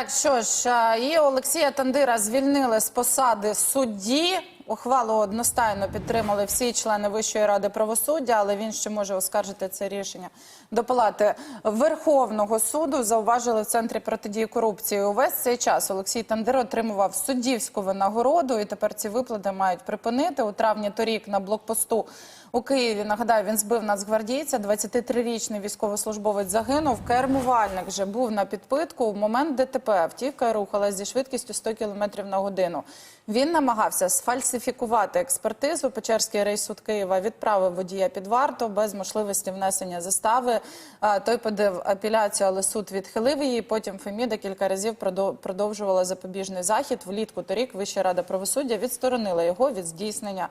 Так, що ж, і Олексія Тандира звільнили з посади судді. Ухвалу одностайно підтримали всі члени Вищої ради правосуддя, але він ще може оскаржити це рішення до палати Верховного суду. Зауважили в центрі протидії корупції. Увесь цей час Олексій Тандир отримував суддівську винагороду, і тепер ці виплати мають припинити у травні торік на блокпосту у Києві. Нагадаю, він збив нацгвардійця. 23-річний військовослужбовець загинув. Кермувальник вже був на підпитку. В момент ДТП автівка рухалась зі швидкістю 100 км на годину. Він намагався сфальсифікувати експертизу. Печерський рейсуд Києва відправив водія під варту без можливості внесення застави. Той подав апеляцію, але суд відхилив її. Потім Феміда кілька разів продов- продовжувала запобіжний захід. Влітку торік Вища рада правосуддя відсторонила його від здійснення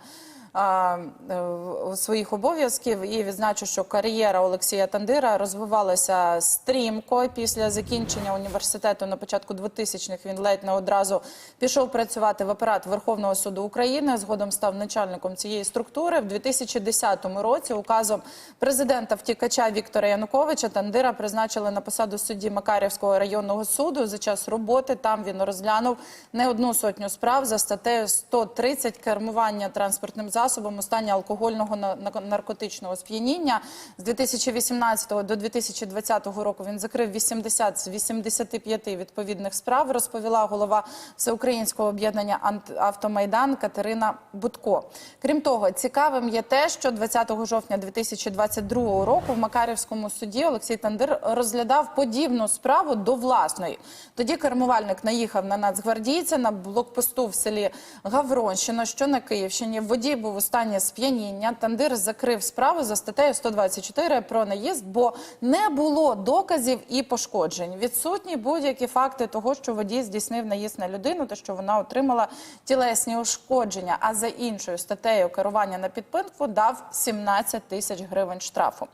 своїх обов'язків і відзначу, що кар'єра Олексія Тандира розвивалася стрімко після закінчення університету на початку 2000-х. Він ледь не одразу пішов працювати в апарат Верховного суду України. Згодом став начальником цієї структури. В 2010 році указом президента втікача Віктора Януковича Тандира призначили на посаду судді Макарівського районного суду. За час роботи там він розглянув не одну сотню справ за статтею 130 кермування транспортним засобом у стані алкогольного на- на- наркотичного сп'яніння. З 2018 до 2020 року він закрив 80 з 85 відповідних справ, розповіла голова Всеукраїнського об'єднання «Ант- «Автомайдан» Катерина Будко. Крім того, цікавим є те, що 20 жовтня 2022 року в Макарівському суді Олексій Тандир розглядав подібну справу до власної. Тоді кермувальник наїхав на нацгвардійця на блокпосту в селі Гавронщина, що на Київщині. Водій був у стані сп'яніння. Тандир закрив справу за статтею 124 про наїзд, бо не було доказів і пошкоджень. Відсутні будь-які факти того, що водій здійснив наїзд на людину та що вона отримала тілесні ушкодження. А за іншою статтею керування на підпинку дав 17 тисяч гривень штрафу.